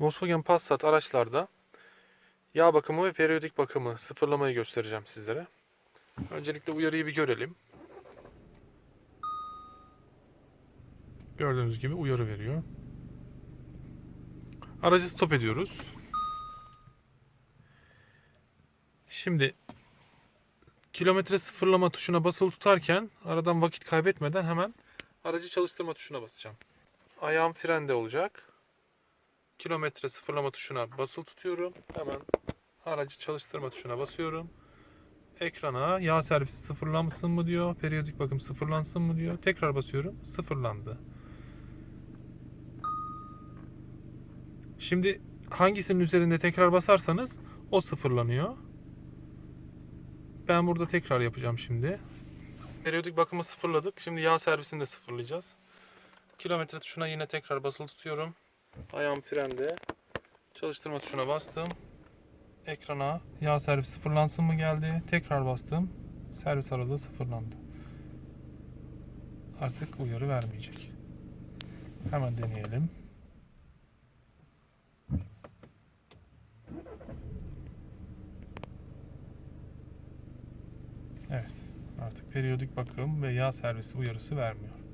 Volkswagen Passat araçlarda yağ bakımı ve periyodik bakımı sıfırlamayı göstereceğim sizlere. Öncelikle uyarıyı bir görelim. Gördüğünüz gibi uyarı veriyor. Aracı stop ediyoruz. Şimdi kilometre sıfırlama tuşuna basılı tutarken aradan vakit kaybetmeden hemen aracı çalıştırma tuşuna basacağım. Ayağım frende olacak. Kilometre sıfırlama tuşuna basılı tutuyorum. Hemen aracı çalıştırma tuşuna basıyorum. Ekrana yağ servisi sıfırlansın mı diyor. Periyodik bakım sıfırlansın mı diyor. Tekrar basıyorum. Sıfırlandı. Şimdi hangisinin üzerinde tekrar basarsanız o sıfırlanıyor. Ben burada tekrar yapacağım şimdi. Periyodik bakımı sıfırladık. Şimdi yağ servisini de sıfırlayacağız. Kilometre tuşuna yine tekrar basılı tutuyorum. Ayağım frende. Çalıştırma tuşuna bastım. Ekrana yağ servis sıfırlansın mı geldi. Tekrar bastım. Servis aralığı sıfırlandı. Artık uyarı vermeyecek. Hemen deneyelim. Evet. Artık periyodik bakım ve yağ servisi uyarısı vermiyor.